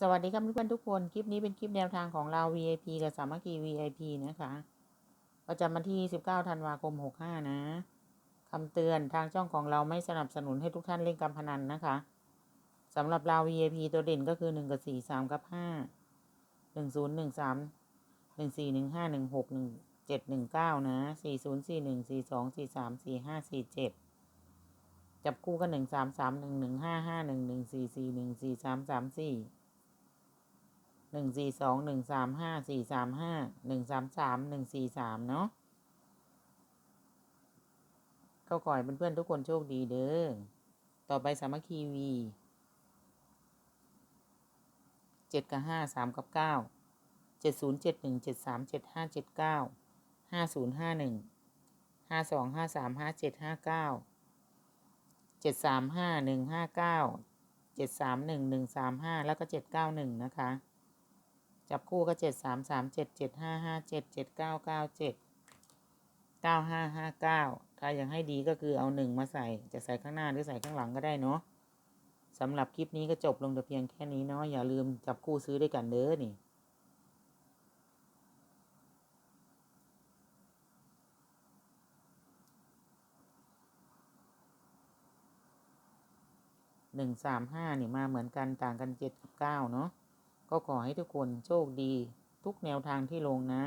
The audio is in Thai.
สวัสดีครับเพื่อนทุกคน คลิปนี้เป็นคลิปแนวทางของเรา VIP กับสามัคคี VIP นะคะ ประจำวันที่ 19 ธันวาคม 65 นะคำเตือนทางช่องของเราไม่สนับสนุนให้ทุกท่านเล่นการพนันนะคะสำหรับเรา VIP ตัวเด่นก็คือ 1 กับ 4 3 กับ 5 1 0 1 3 1 4 1 5 1 6 1 7 1 9 นะ 4 0 4 1 4 2 4 3 4 5 4 7 จับคู่กัน 1 3 3 1 1 5 5 1 1 4 4 1 4 3 3 4 หนึ่งสี่สองหนึ่งสามห้าสี่สามห้าหนึ่งสามสามหนึ่งสี่สามเนาะก็ขอให้เพื่อนๆทุกคนโชคดีเด้อ ต่อไปสามัคคีวีเจ็ดกับห้าสามกับเก้าเจ็ดศูนย์เจ็ดหนึ่งเจ็ดสามเจ็ดห้าเจ็ดเก้าห้าศูนย์ห้าหนึ่งห้าสองห้าสามห้าเจ็ดห้าเก้าเจ็ดสามห้าหนึ่งห้าเก้าเจ็ดสามหนึ่งหนึ่งสามห้าแล้วก็เจ็ดเก้าหนึ่งนะคะ จับคู่ก็เจ็ดสามสามเจ็ดเจ็ดห้าห้าเจ็ดเจ็ดเก้าเก้าเจ็ดเก้าห้าห้าเก้าถ้ายังให้ดีก็คือเอาหนึ่งมาใส่ จะใส่ข้างหน้าหรือใส่ข้างหลังก็ได้เนาะสำหรับคลิปนี้ก็จบลงแต่เพียงแค่นี้เนาะอย่าลืมจับคู่ซื้อด้วยกันเด้อนี่หนึ่งสามห้านี่มาเหมือนกันต่างกันเจ็ดกับเก้าเนาะ ก็ขอให้ทุกคนโชคดี ทุกแนวทางที่ลงนะ